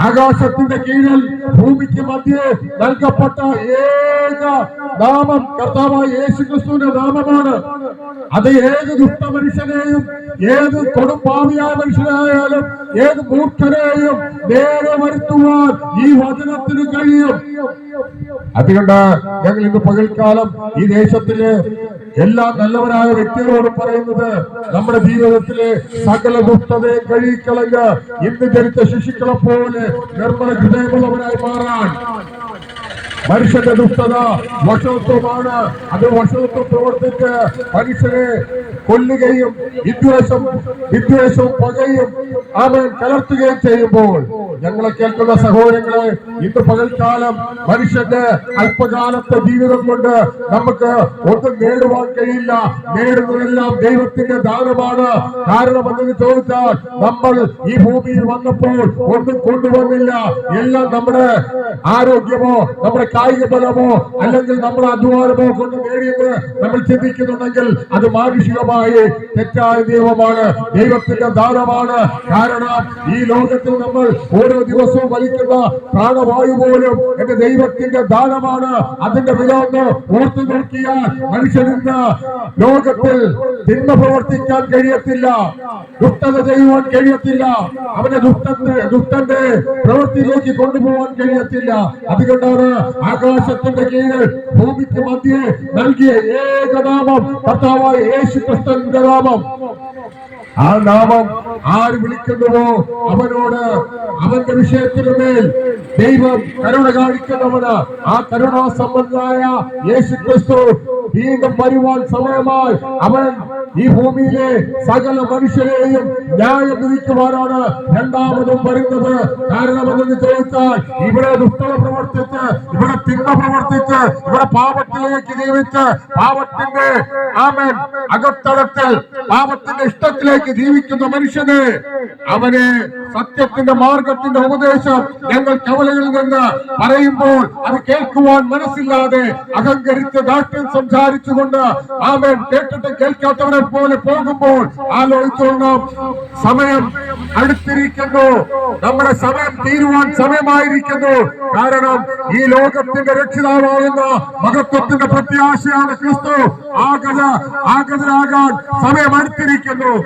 ആകാശത്തിന്റെ കീഴിൽ ഭൂമിക്ക് മധ്യേ നൽകപ്പെട്ട ഏക നാമം കർത്താവായ യേശു ക്രിസ്തുവിന്റെ നാമമാണ്. അത് ഏത് ദുഷ്ട മനുഷ്യനെയും ഏത് കൊടുംപാവിയായ മനുഷ്യനായാലും ഏത് മൂർഖനെയും നേരെ വരുത്തുവാൻ ഈ വചനത്തിന് കഴിയും. അതുകൊണ്ട് ഞങ്ങൾ ഇന്ന് പകൽക്കാലം ഈ ദേശത്തിലെ എല്ലാ നല്ലവരായ വ്യക്തികളോടും പറയുന്നത് നമ്മുടെ ജീവിതത്തിലെ സകല ദുഷ്ടതയെ കഴിക്കളഞ്ഞ് ഇന്ന് ജനിച്ച ശിശുക്കളെ പോലെ നിർമ്മല ഹൃദയമുള്ളവരായി മാറാൻ. മനുഷ്യന്റെ ദുഷ്ടത വഷത്വമാണ് അത് വഷത്വം പ്രവർത്തിച്ച് മനുഷ്യനെ കൊല്ലുകയും വിദ്വേഷം വിദ്വേഷവും പകയും അവൻ കലർത്തുകയും ചെയ്യുമ്പോൾ ഞങ്ങളെ കേൾക്കുന്ന സഹോദരങ്ങളെ ഇന്ന് പകൽക്കാലം മനുഷ്യന്റെ അല്പകാലത്തെ ജീവിതം കൊണ്ട് നമുക്ക് ഒന്നും നേടുവാൻ കഴിയില്ല. നേടുന്നതെല്ലാം ദൈവത്തിന്റെ ദാനമാണ്. കാരണം എന്തെന്ന് ചോദിച്ചാൽ നമ്മൾ ഈ ഭൂമിയിൽ വന്നപ്പോൾ ഒന്നും കൊണ്ടുവന്നില്ല. എല്ലാം നമ്മുടെ ആരോഗ്യമോ നമ്മുടെ കായിക ബലമോ അല്ലെങ്കിൽ നമ്മുടെ അധ്വാനമോ കൊണ്ട് നേടിയത് നമ്മൾ ചിന്തിക്കുന്നുണ്ടെങ്കിൽ അത് മാനുഷികമായി തെറ്റായ നിയമമാണ്. ദൈവത്തിന്റെ ദാനമാണ്. കാരണം ഈ ലോകത്തിൽ നമ്മൾ ഓരോ ദിവസവും വലിക്കുന്ന പ്രാണവായു പോലും എന്റെ ദൈവത്തിന്റെ ദാനമാണ്. അതിന്റെ വില ഒന്ന് ഓർത്തു നോക്കിയാൽ മനുഷ്യനിന്ന് ലോകത്തിൽ തിന്മ പ്രവർത്തിക്കാൻ കഴിയത്തില്ല. ദുഷ്ടത ചെയ്യുവാൻ കഴിയത്തില്ല. അവനെ ദുഷ്ടത്തെ ദുഷ്ടന്റെ പ്രവൃത്തിയിലേക്ക് കൊണ്ടുപോകാൻ കഴിയത്തില്ല. അതുകൊണ്ടാണ് ആകാശത്തിന്റെ കീഴിൽ ഭൂമിക്ക് മധ്യേ നൽകിയ ഏകനാമം കർത്താവായ യേശു കൃഷ്ണന്റെ നാമം. ആ നാമം ആര് വിളിക്കുന്നുവോ അവനോട് അവന്റെ വിഷയത്തിനു മേൽ ദൈവം കരുണ കാണിക്കുന്നവന് ആ കരുണാ സംബന്ധമായ യേശു ക്രിസ്തു വീണ്ടും വരുവാൻ സമയമായി. അവൻ ഈ ഭൂമിയിലെ സകല മനുഷ്യരെയും ന്യായം വിധിക്കുവാനാണ് രണ്ടാമതും വരുന്നത്. കാരണമെന്ന് ചോദിച്ചാൽ ഇവിടെ ദുഷ്ടത പ്രവർത്തിച്ച് ഇവിടെ തിന്മ പ്രവർത്തിച്ച് ഇവിടെ പാപത്തിലേക്ക് ജീവിച്ച് പാപത്തിന്റെ ആമൻ അകത്തളത്തിൽ പാപത്തിന്റെ ഇഷ്ടത്തിലേക്ക് ജീവിക്കുന്ന മനുഷ്യനെ അവനെ സത്യത്തിന്റെ മാർഗത്തിന്റെ ഉപദേശം ഞങ്ങൾ കവലയിൽ നിന്ന് പറയുമ്പോൾ അത് കേൾക്കുവാൻ മനസ്സില്ലാതെ അഹങ്കരിച്ച് ദാഷ്ട്യം സംസാരിച്ചുകൊണ്ട് ആമൻ കേട്ടിട്ട് കേൾക്കാത്തവരെ പോലെ പോകുമ്പോൾ ആലോചിച്ചോളണം. സമയം അടുത്തിരിക്കുന്നു. നമ്മുടെ സമയം തീരുവാൻ സമയമായിരിക്കുന്നു. കാരണം ഈ ലോകത്തിന്റെ രക്ഷിതാവാകുന്ന മഹത്വത്തിന്റെ പ്രത്യാശയാണ് ക്രിസ്തു. ആഗത ആഗതരാകാൻ സമയം അടുത്തിരിക്കുന്നു.